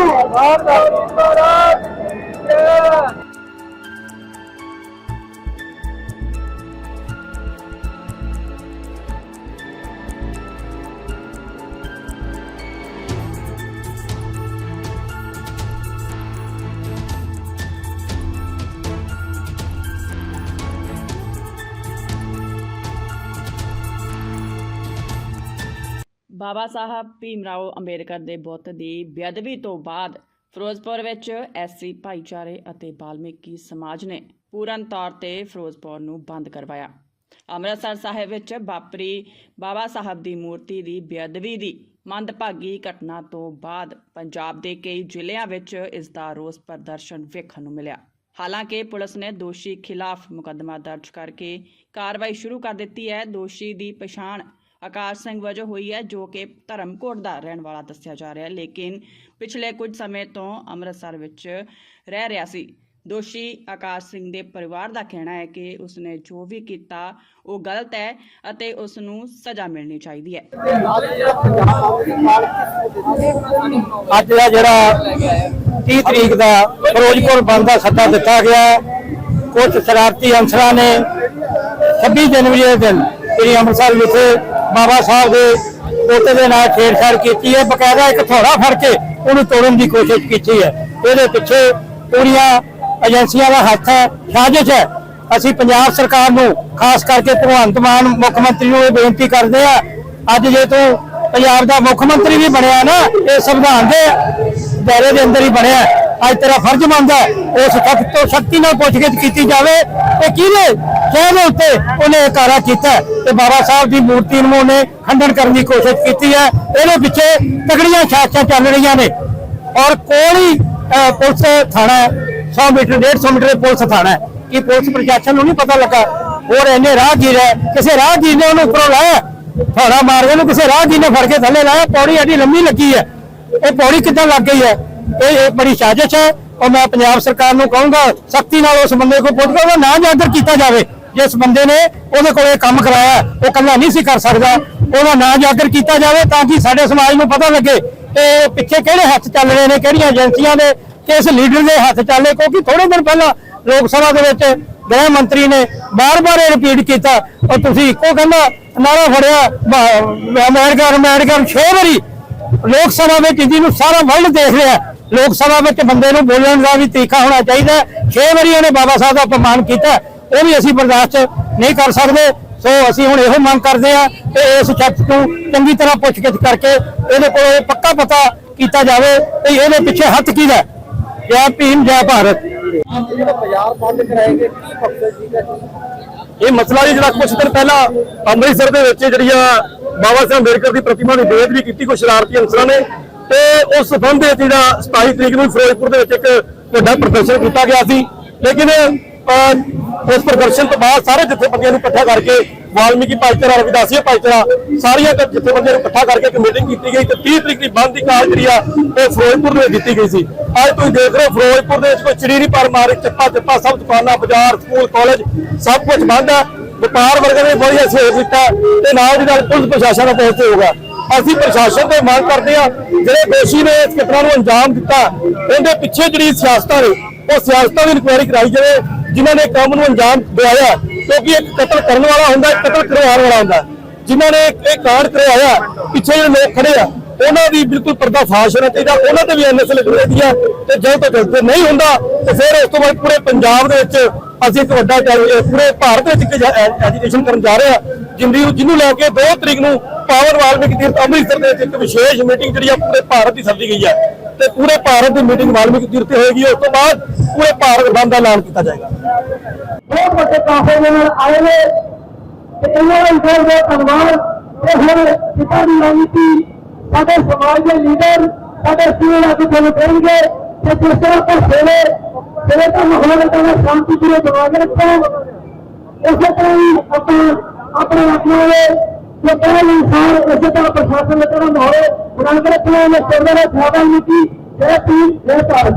ਭਾਰਤ ਮਾਤਾ ਦੀ ਜੈ। ਬਾਬਾ ਸਾਹਿਬ ਭੀਮਰਾਓ ਅੰਬੇਡਕਰ ਦੇ ਬੁੱਤ ਦੀ ਬੇਅਦਬੀ ਤੋਂ ਬਾਅਦ ਫਿਰੋਜ਼ਪੁਰ ਵਿੱਚ ਐਸਸੀ ਭਾਈਚਾਰੇ ਅਤੇ ਬਾਲਮੀਕੀ ਸਮਾਜ ਨੇ ਪੂਰਨ ਤੌਰ ਤੇ ਫਿਰੋਜ਼ਪੁਰ ਨੂੰ ਬੰਦ ਕਰਵਾਇਆ। ਅੰਮ੍ਰਿਤਸਰ ਸਾਹਿਬ ਵਿੱਚ ਬਾਪਰੀ ਬਾਬਾ ਸਾਹਿਬ ਦੀ ਮੂਰਤੀ ਦੀ ਬੇਅਦਬੀ ਦੀ ਮੰਦਭਾਗੀ ਘਟਨਾ ਤੋਂ ਬਾਅਦ ਪੰਜਾਬ ਦੇ ਕਈ ਜ਼ਿਲ੍ਹਿਆਂ ਵਿੱਚ ਇਸ ਦਾ ਰੋਸ ਪ੍ਰਦਰਸ਼ਨ ਵੇਖਣ ਨੂੰ ਮਿਲਿਆ। ਹਾਲਾਂਕਿ ਪੁਲਿਸ ਨੇ ਦੋਸ਼ੀ ਖਿਲਾਫ ਮੁਕੱਦਮਾ ਦਰਜ ਕਰਕੇ ਕਾਰਵਾਈ ਸ਼ੁਰੂ ਕਰ ਦਿੱਤੀ ਹੈ। ਦੋਸ਼ੀ ਦੀ ਪਛਾਣ ਆਕਾਸ਼ ਸਿੰਘ ਵਜੋਂ ਹੋਈ ਹੈ, ਜੋ ਕਿ ਧਰਮਕੋਟ ਦਾ ਰਹਿਣ ਵਾਲਾ ਦੱਸਿਆ ਜਾ ਰਿਹਾ ਹੈ। ਲੇਕਿਨ ਪਿਛਲੇ ਕੁਝ ਸਮੇਂ ਤੋਂ ਅੰਮ੍ਰਿਤਸਰ ਵਿੱਚ ਰਹਿ ਰਿਹਾ ਸੀ। ਦੋਸ਼ੀ ਆਕਾਸ਼ ਸਿੰਘ ਦੇ ਪਰਿਵਾਰ ਦਾ ਕਹਿਣਾ ਹੈ ਕਿ ਉਸਨੇ ਜੋ ਵੀ ਕੀਤਾ, ਉਹ ਗਲਤ ਹੈ ਅਤੇ ਉਸ ਨੂੰ ਸਜ਼ਾ ਮਿਲਣੀ ਚਾਹੀਦੀ ਹੈ। ਅੱਜ ਦਾ ਜਿਹੜਾ 30 ਤਰੀਕ ਦਾ ਫਿਰੋਜ਼ਪੁਰ ਬੰਦ ਦਾ ਸੱਦਾ ਦਿੱਤਾ ਗਿਆ ਹੈ। ਕੁਝ ਸ਼ਰਾਰਤੀ ਅਨਸਰਾਂ ਨੇ 26 ਜਨਵਰੀ ਦੇ ਦਿਨ ਸ੍ਰੀ ਅੰਮ੍ਰਿਤਸਰ ਵਿਖੇ ਬਾਬਾ ਸਾਹਿਬ ਦੇ ਪੋਤੇ ਦੇ ਨਾਲ ਛੇੜਛਾੜ ਕੀਤੀ ਹੈ ਬਕਾਇਦਾ ਇੱਕ ਥੋੜਾ ਫੜ ਕੇ ਉਹਨੂੰ ਤੋੜਨ ਦੀ ਕੋਸ਼ਿਸ਼ ਕੀਤੀ ਹੈ। ਇਹਦੇ ਪਿੱਛੇ ਪੂਰੀਆਂ ਏਜੰਸੀਆਂ ਦਾ ਹੱਥ ਹੈ ਸਾਜ਼ਿਸ਼ ਹੈ। ਅਸੀਂ ਪੰਜਾਬ ਸਰਕਾਰ ਨੂੰ ਖਾਸ ਕਰਕੇ ਭਗਵੰਤ ਮਾਨ ਮੁੱਖ ਮੰਤਰੀ ਨੂੰ ਇਹ ਬੇਨਤੀ ਕਰਦੇ ਆ ਅੱਜ ਜੇ ਤੂੰ ਪੰਜਾਬ ਦਾ ਮੁੱਖ ਮੰਤਰੀ ਵੀ ਬਣਿਆ ਨਾ ਇਹ ਸੰਵਿਧਾਨ ਦੇ ਦਾਇਰੇ ਦੇ ਅੰਦਰ ਹੀ ਬਣਿਆ ਅੱਜ ਤੇਰਾ ਫਰਜ਼ ਬਣਦਾ ਹੈ, ਉਸ ਤੱਕ ਤੋਂ ਸ਼ਕਤੀ ਨਾਲ ਪੁੱਛਗਿੱਛ ਕੀਤੀ ਜਾਵੇ ਇਹ ਕਿਹਨੇ ਕਿਹਦੇ ਉੱਤੇ ਉਹਨੇ ਇਹ ਕਾਰਾ ਕੀਤਾ ਤੇ ਬਾਬਾ ਸਾਹਿਬ ਦੀ ਮੂਰਤੀ ਨੂੰ ਉਹਨੇ ਖੰਡਨ ਕਰਨ ਦੀ ਕੋਸ਼ਿਸ਼ ਕੀਤੀ ਹੈ। ਇਹਦੇ ਪਿੱਛੇ ਤਗੜੀਆਂ ਸਾਜ਼ਿਸ਼ਾਂ ਚੱਲ ਰਹੀਆਂ ਨੇ ਔਰ ਕੋਲ ਹੀ ਪੁਲਿਸ ਥਾਣਾ ਹੈ। 100 ਮੀਟਰ 150 ਮੀਟਰ ਦੇ ਪੁਲਿਸ ਥਾਣਾ ਕਿ ਪੁਲਿਸ ਪ੍ਰਸ਼ਾਸਨ ਨੂੰ ਨਹੀਂ ਪਤਾ ਲੱਗਾ? ਹੋਰ ਇੰਨੇ ਰਾਹਗੀਰ ਹੈ, ਕਿਸੇ ਰਾਹਗੀਰ ਨੇ ਉਹਨੂੰ ਉੱਪਰੋਂ ਲਾਇਆ। ਥੋੜਾ ਮਾਰ ਕੇ ਉਹਨੂੰ ਕਿਸੇ ਰਾਹਗੀਰ ਨੇ ਫੜ ਕੇ ਥੱਲੇ ਲਾਇਆ। ਪੌੜੀ ਐਡੀ ਲੰਮੀ ਲੱਗੀ ਹੈ। ਇਹ ਪੌੜੀ ਕਿੱਦਾਂ ਲੱਗ ਗਈ ਹੈ? ਇਹ ਇਹ ਬੜੀ ਸਾਜ਼ਿਸ਼ ਹੈ। ਔਰ ਮੈਂ ਪੰਜਾਬ ਸਰਕਾਰ ਨੂੰ ਕਹੂੰਗਾ, ਸਖਤੀ ਨਾਲ ਉਸ ਬੰਦੇ ਕੋਲ ਪੁੱਛ ਕੇ ਉਹਦਾ ਨਾਂ ਜਾਗਰ ਕੀਤਾ ਜਾਵੇ। ਜਿਸ ਬੰਦੇ ਨੇ ਉਹਦੇ ਕੋਲ ਇਹ ਕੰਮ ਕਰਾਇਆ, ਉਹ ਕੱਲਾ ਨਹੀਂ ਸੀ ਕਰ ਸਕਦਾ, ਉਹਦਾ ਨਾਂ ਜਾਗਰ ਕੀਤਾ ਜਾਵੇ ਤਾਂ ਕਿ ਸਾਡੇ ਸਮਾਜ ਨੂੰ ਪਤਾ ਲੱਗੇ ਕਿ ਪਿੱਛੇ ਕਿਹੜੇ ਹੱਥ ਚੱਲ ਰਹੇ ਨੇ, ਕਿਹੜੀਆਂ ਏਜੰਸੀਆਂ ਦੇ ਕਿਸ ਲੀਡਰ ਦੇ ਹੱਥ ਚੱਲੇ ਕਿਉਂਕਿ ਥੋੜੇ ਦਿਨ ਪਹਿਲਾਂ ਲੋਕ ਸਭਾ ਦੇ ਵਿੱਚ ਗ੍ਰਹਿ ਮੰਤਰੀ ਨੇ ਬਾਰ-ਬਾਰ ਇਹ ਰਿਪੀਟ ਕੀਤਾ ਔਰ ਤੁਸੀਂ ਇੱਕੋ ਕਹਿੰਦਾ, ਨਾਰਾ ਫੜਿਆ, ਬ- ਅਮਰੀਕਾ ਅਮਰੀਕਾ ਛੇ ਵਾਰੀ, ਲੋਕ ਸਭਾ ਵਿੱਚ ਜਿਹਨੂੰ ਸਾਰਾ ਵਰਲਡ ਦੇਖ ਰਿਹਾ, ਲੋਕ ਸਭਾ ਵਿੱਚ ਬੰਦੇ ਨੂੰ ਬੋਲਣ ਦਾ ਵੀ ਤਰੀਕਾ ਹੋਣਾ ਚਾਹੀਦਾ ਹੈ। ਛੇ ਵਾਰੀ ਉਹਨੇ ਬਾਬਾ ਸਾਹਿਬ ਦਾ ਅਪਮਾਨ ਕੀਤਾ ਹੈ, ਉਹ ਵੀ ਅਸੀਂ ਬਰਦਾਸ਼ਤ ਨਹੀਂ ਕਰ ਸਕਦੇ। ਸੋ ਅਸੀਂ ਹੁਣ ਇਹੋ ਮੰਗ ਕਰਦੇ ਆ ਕਿ ਇਸ ਸ਼ਖਸ ਨੂੰ ਚੰਗੀ ਤਰ੍ਹਾਂ ਪੁੱਛਗਿੱਛ ਕਰਕੇ ਇਹਦੇ ਕੋਲ ਇਹ ਪੱਕਾ ਪਤਾ ਕੀਤਾ ਜਾਵੇ ਕਿ ਇਹਦੇ ਪਿੱਛੇ ਹੱਥ ਕਿਹਦਾ ਹੈ। ਜੈ ਭੀਮ ਜੈ ਭਾਰਤ। ਇਹ ਮਸਲਾ ਜੀ ਜਿਹੜਾ ਕੁਝ ਦਿਨ ਪਹਿਲਾਂ ਅੰਮ੍ਰਿਤਸਰ ਦੇ ਵਿੱਚ ਜਿਹੜੀਆਂ ਬਾਬਾ ਸਾਹਿਬ ਅੰਬੇਡਕਰ ਦੀ ਪ੍ਰਤਿਮਾ ਦੀ ਬੇਅਦਬੀ ਕੀਤੀ ਕੋਈ ਸ਼ਰਾਰਤੀ ਅਨਸਰਾਂ ਨੇ ਤੇ ਉਸ ਸੰਬੰਧ ਵਿੱਚ ਜਿਹੜਾ 27 ਤਰੀਕ ਨੂੰ ਫਿਰੋਜ਼ਪੁਰ ਦੇ ਵਿੱਚ ਇੱਕ ਵੱਡਾ ਪ੍ਰਦਰਸ਼ਨ ਕੀਤਾ ਗਿਆ ਸੀ। ਲੇਕਿਨ ਇਸ ਪ੍ਰਦਰਸ਼ਨ ਤੋਂ ਬਾਅਦ ਸਾਰੇ ਜਥੇਬੰਦੀਆਂ ਨੂੰ ਇਕੱਠਾ ਕਰਕੇ, ਵਾਲਮੀਕੀ ਭਾਈਚਾਰਾ, ਰਵਿਦਾਸੀਆ ਭਾਈਚਾਰਾ, ਸਾਰੀਆਂ ਜਥੇਬੰਦੀਆਂ ਨੂੰ ਇਕੱਠਾ ਕਰਕੇ ਇੱਕ ਮੀਟਿੰਗ ਕੀਤੀ ਗਈ ਤੇ 30 ਤਰੀਕ ਦੀ ਬੰਦ ਦੀ ਕਾਲ ਜਿਹੜੀ ਆ ਉਹ ਫਿਰੋਜ਼ਪੁਰ ਦੇ ਵਿੱਚ ਦਿੱਤੀ ਗਈ ਸੀ। ਅੱਜ ਤੁਸੀਂ ਦੇਖ ਰਹੇ ਹੋ ਫਿਰੋਜ਼ਪੁਰ ਦੇ ਵਿੱਚ ਕੋਈ ਚਰੀਰੀ ਪਰ ਮਾਰੇ, ਚੱਪਾ ਚੱਪਾ, ਸਭ ਦੁਕਾਨਾਂ, ਬਾਜ਼ਾਰ, ਸਕੂਲ, ਕਾਲਜ, ਸਭ ਕੁਝ ਬੰਦ ਹੈ। ਵਪਾਰ ਵਰਗ ਨੇ ਬੜੀ ਸਹਿਯੋਗ ਦਿੱਤਾ ਤੇ ਨਾਲ ਦੀ ਨਾਲ ਪੁਲਿਸ ਪ੍ਰਸ਼ਾਸਨ ਦਾ ਬਹੁਤ ਸਹਿਯੋਗ ਹੈ। ਅਸੀਂ ਪ੍ਰਸ਼ਾਸਨ ਤੋਂ ਮੰਗ ਕਰਦੇ ਹਾਂ, ਜਿਹੜੇ ਦੋਸ਼ੀ ਨੇ ਇਸ ਘਟਨਾ ਨੂੰ ਅੰਜਾਮ ਦਿੱਤਾ ਉਹਦੇ ਪਿੱਛੇ ਜਿਹੜੀ ਸਿਆਸਤਾਂ ਨੇ, ਉਹ ਸਿਆਸਤਾਂ ਦੀ ਇਨਕੁਆਇਰੀ ਕਰਾਈ ਜਾਵੇ। ਜਿਨ੍ਹਾਂ ਨੇ ਕੰਮ ਨੂੰ ਅੰਜਾਮ ਦਿਵਾਇਆ, ਕਿਉਂਕਿ ਇੱਕ ਕਤਲ ਕਰਨ ਵਾਲਾ ਹੁੰਦਾ, ਇੱਕ ਕਤਲ ਕਰਵਾਉਣ ਵਾਲਾ ਹੁੰਦਾ। ਜਿਨ੍ਹਾਂ ਨੇ ਇਹ ਕਾਂਡ ਕਰਵਾਇਆ ਪਿੱਛੇ ਜਿਹੜੇ ਲੋਕ ਖੜੇ ਆ, ਉਹਨਾਂ ਦੀ ਬਿਲਕੁਲ ਪਰਦਾ ਫਾਸ਼ ਹੋਣਾ ਚਾਹੀਦਾ। ਉਹਨਾਂ ਤੇ ਵੀ ਐਨਐਸ ਲੱਗਣੀ ਚਾਹੀਦੀ ਆ, ਤੇ ਜਦੋਂ ਤੱਕ ਇਹ ਨਹੀਂ ਹੁੰਦਾ, ਤੇ ਫਿਰ ਉਸ ਤੋਂ ਬਾਅਦ ਪੂਰੇ ਪੰਜਾਬ ਦੇ ਵਿੱਚ ਅਸੀਂ ਇੱਕ ਵੱਡਾ ਪੂਰੇ ਭਾਰਤ ਵਿੱਚ ਇੱਕ ਐਜੀਟੇਸ਼ਨ ਕਰਨ ਜਾ ਰਹੇ ਆ, ਜਿੰਦੀ ਜਿਹਨੂੰ ਲੈ ਕੇ 2 ਤਰੀਕ ਨੂੰ ਪਾਵਰ ਵਾਲਮੀਕੀ ਤੀਰਥ ਅੰਮ੍ਰਿਤਸਰ ਦੇ ਵਿੱਚ ਇੱਕ ਵਿਸ਼ੇਸ਼ ਮੀਟਿੰਗ ਜਿਹੜੀ ਆ, ਪੂਰੇ ਭਾਰਤ ਦੀ ਸੱਦੀ ਗਈ ਹੈ ਤੇ ਪੂਰੇ ਭਾਰਤ ਦੀ ਮੀਟਿੰਗ ਵਾਲਮੀਕੀ ਤੀਰਥ ਤੇ ਹੋਏਗੀ, ਉਸ ਤੋਂ ਬਾਅਦ ਪੂਰੇ ਭਾਰਤ ਬੰਦ ਦਾ ਐਲਾਨ ਕੀਤਾ ਜਾਏਗਾ। ਬਹੁਤ ਵੱਡੇ ਕਾਫੇ ਦੇ ਨਾਲ ਆਏ ਨੇ, ਤੇ ਇਹਨਾਂ ਦਾ ਇਨਸਾਨ ਦਾ ਧੰਨਵਾਦ ਤੇ ਹੁਣ ਪਿਤਾ ਦੀ ਰਾਜਨੀਤੀ, ਸਾਡੇ ਸਮਾਜ ਦੇ ਲੀਡਰ, ਸਾਡੇ ਸੀਨੀਅਰ ਆਗੂ ਤੁਹਾਨੂੰ ਕਹਿਣਗੇ ਕਿ ਜਿਸ ਤਰ੍ਹਾਂ ਆਪਾਂ ਸੇਵੇ ਸੇਵੇ ਮਾਹੌਲ ਦਾ ਸ਼ਾਂਤੀ ਪੂਰੇ ਬਣਾ ਕੇ ਰੱਖੋ ਇਸੇ ਤਰ੍ਹਾਂ ਹੀ ਆਪਾਂ ਆਪਣੇ ਆਪਣੇ ਦੇ ਜੋ ਕਹਿਣ ਇਨਸਾਨ ਇਸੇ ਤਰ੍ਹਾਂ ਪ੍ਰਸ਼ਾਸਨ ਦਾ ਤਰ੍ਹਾਂ ਮਾਹੌਲ ਬਣਾ ਕੇ? ਰੱਖਣਾ ਹੈ ਸੇਵਾ ਦਾ ਸਾਡਾ ਨੀਤੀ ਜੈ ਭੀਮ ਜੈ ਭਾਰਤ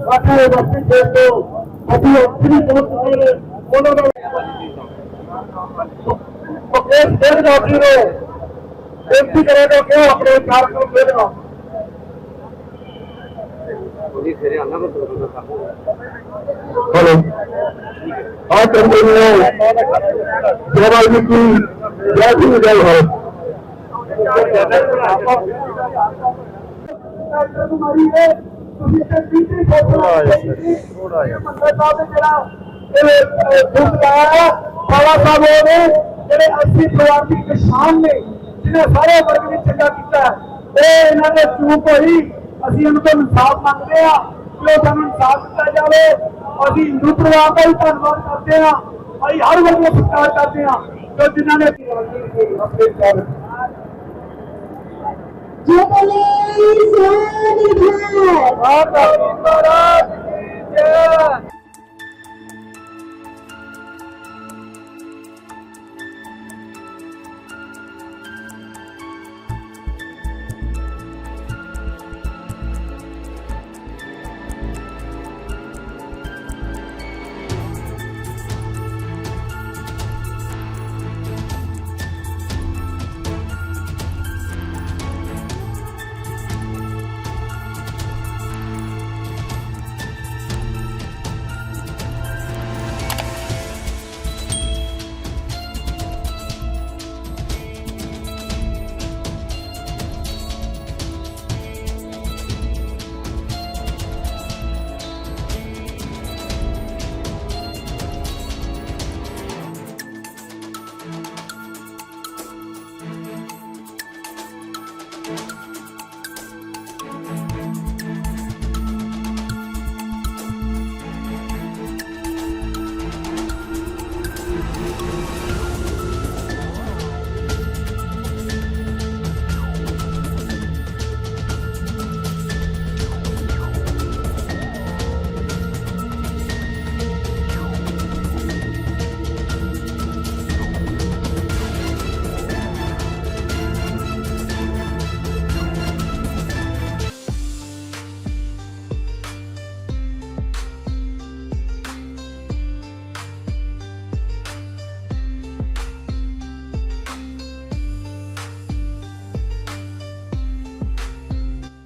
ਬਾਕੀ ਵਕਤ ਦੇ ਤੋਂ ਅਸੀਂ ਆਪਣੀ ਦੋਸਤ ਨੇ ਉਹਨਾਂ ਦਾ ਉਹ ਇਹ ਦੇਰ ਜਾਤੀ ਨੂੰ। ਬੇਨਤੀ ਜਿਹੜੇ 80 ਪਰਿਵਾਰ ਦੀ ਕਿਸਾਨ ਨੇ ਜਿਹਨੇ ਸਾਰੇ ਵਰਗ ਨੇ ਚੰਗਾ ਕੀਤਾ ਇਹ ਇਹਨਾਂ ਦੇ ਚੂਕ ਹੋਈ ਅਸੀਂ ਇਹਨਾਂ ਤੋਂ ਇਨਸਾਫ ਮੰਗਦੇ ਆ ਕਿ ਉਹ ਸਾਨੂੰ ਇਨਸਾਫ ਦਿੱਤਾ ਜਾਵੇ ਅਸੀਂ ਹਿੰਦੂ ਪਰਿਵਾਰ ਦਾ ਵੀ ਧੰਨਵਾਦ ਕਰਦੇ ਆ ਅਸੀਂ ਹਰ ਵਰਗ ਦਾ ਸਤਿਕਾਰ ਕਰਦੇ ਆ ਜੋ ਜਿਨ੍ਹਾਂ ਨੇ ਜੈ ਬੋਲੇ ਸੋਨੀ